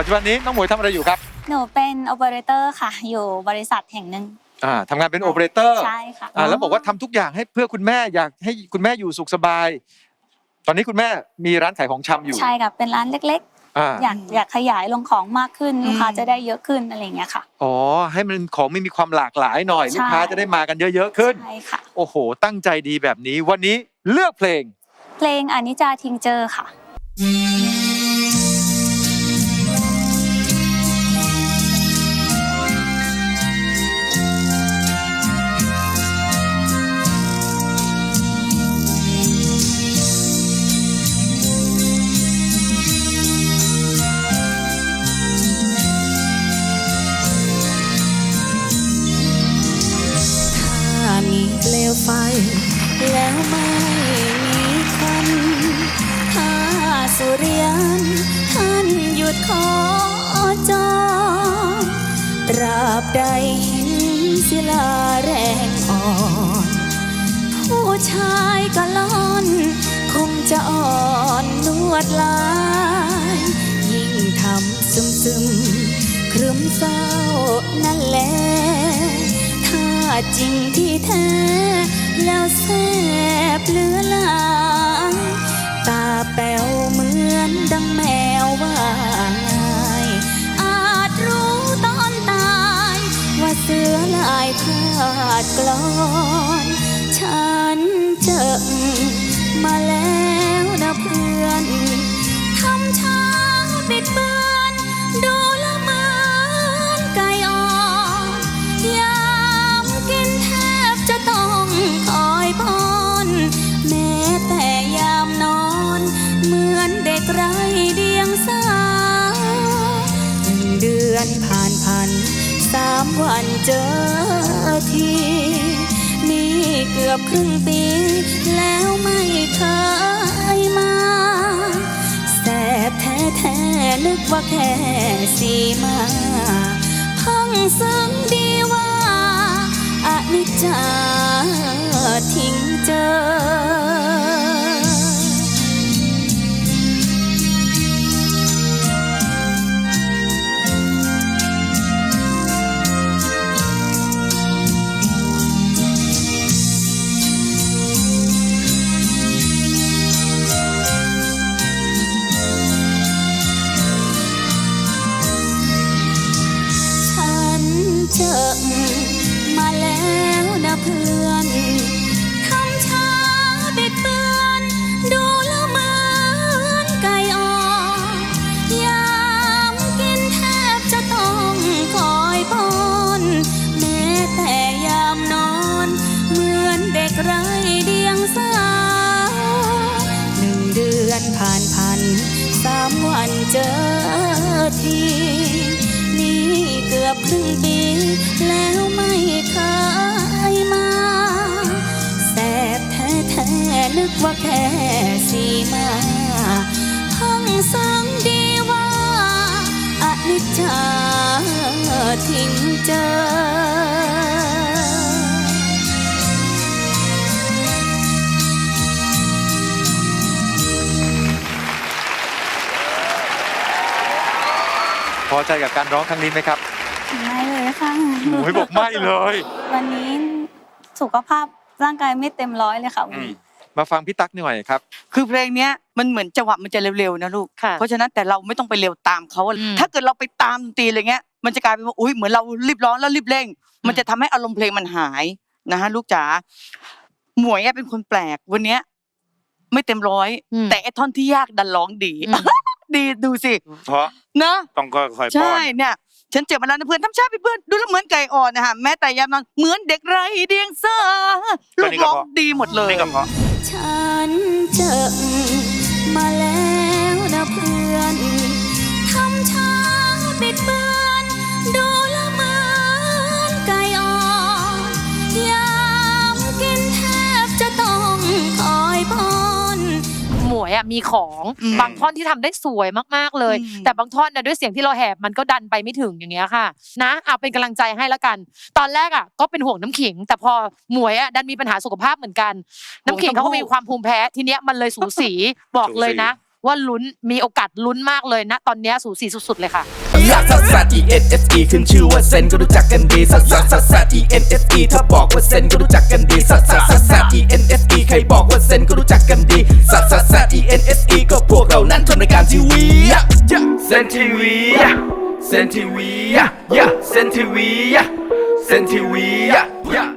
ปัจจุบันนี้น้องหมวยทำอะไรอยู่ครับหนูเป็นโอเปอเรเตอร์ค่ะ อยู่บริษัทแห่งหนึ่งอ่าทำงานเป็นโอเปอเรเตอร์ใช่ค่ะอ่าแล้วบอกว่าทำทุกอย่างให้เพื่อคุณแม่อยากให้คุณแม่อยู่สุขสบาย ตอนนี้คุณแม่มีร้านขายของชำอยู่ใช่ค่ะเป็นร้านเล็กอ่าๆ อยากอยากขยายลงของมากขึ้นอืมลูกค้าจะได้เยอะขึ้นอะไรอย่างเงี้ยค่ะ อ๋อให้มันของไม่มีความหลากหลายหน่อยใช่ ลูกค้าจะได้มากันเยอะๆขึ้น ใช่ค่ะ โอ้โห ตั้งใจดีแบบนี้วันนี้เลือกเพลง เพลงอนิจจาทิงเจอค่ะถ้า เปลวไฟ แล้วไม่มีควันถ้าสุริยันท่านหยุดขอจรตราบใดเห็นศิลาแรงอ่อน ผู้ชายก็ล้อน คงจะอ่อนนวดลาย ยิ่งทำซึมซึมครึมเศร้านั่นแหละ จริงที่แท้ แล้วแสบเหลือลายตาแป๋วเหมือนดังแมวว่าง่ายอาจรู้ตอนตาย ว่าเสือลายขาดกลอน ฉันเจอมาแล้ว อนผ่านพันสามวันเจอที นี่เกือบครึ่งปี แล้วไม่เคยมา แสบแท้แท้นึกว่าแค่สีมาพังซึ้งดีว่าอนิจจา เดือนผ่านพันสามวันเจอทีนี่เกือบครึ่งปี แล้วไม่เคยมา แสบแท้แท้นึกว่าแค่สีมาพังสังดีว่าอนิจจาทิ้งเจอ พอใจกับการร้องครั้งนี้ไหมครับไม่เลยค่ะหมวยบอกไม่เลยวันนี้สุขภาพร่างกายไม่เต็มร้อยเลยค่ะวันอืมนี้มาฟังพี่ตั๊กหน่อยครับ คือเพลงเนี้ยมันเหมือนจังหวะมันจะเร็วๆนะลูก ค่ะเพราะฉะนั้นแต่เราไม่ต้องไปเร็วตามเขาอืม ถ้าเกิดเราไปตามดนตรีอะไรเงี้ย มันจะกลายเป็นว่าอุ้ยเหมือนเรารีบร้อนแล้วรีบเร่ง มันจะทำให้อารมณ์เพลงมันหายนะฮะลูกจ๋า หมวยอะเป็นคนแปลกวันเนี้ยไม่เต็มร้อยอืมแต่ไอ้ท่อนที่ยากดันร้องดี อืม ดีดูสิเพราะเนอะต้องค่อยๆป้ใช่อนเนี่ยฉันเจ็บมาแล้วนะเพื่อนทำชาติเพื่อนดูแล้วเหมือนไก่อ่อนนะฮะแม้แต่ยามนอนเหมือนเด็กไร้เดียงสาลูกร้องดีหมดเลย นี่ก็เพราะ ฉันเจอมาแล้ว หมวยอะมีของอืมบางท่อนที่ทำได้สวยมากๆเลย อืม แต่บางท่อนนะด้วยเสียงที่เราแหบมันก็ดันไปไม่ถึงอย่างเงี้ยค่ะ นะเอาเป็นกำลังใจให้แล้วกัน ตอนแรกอะก็เป็นห่วงน้ำขิง แต่พอหมวยอะดันมีปัญหาสุขภาพเหมือนกัน น้ำขิงเขาก็มีความภูมิแพ้ทีเนี้ยมันเลยสูสีบอกเลยนะ ว่าลุ้นมีโอกาสลุ้นมากเลยนะ ตอนเนี้ยสูสีสุดๆเลยค่ะ ลักซัสซัส E N S E ขึ้นชื่อว่าเซนก็รู้จักกันดีซัสซัสซัสซัส E N S E ถ้าบอกว่าเซนก็รู้จักกันดีซัสซัสซัสซัส E N S E ใครบอกว่าเซนก็รู้จักกันดีซัสซัสซัส E N S E ก็พวกเรานั้นทำรายการทีวีเซนทีวีเซนทีวีเซนทีวีเซนทีวี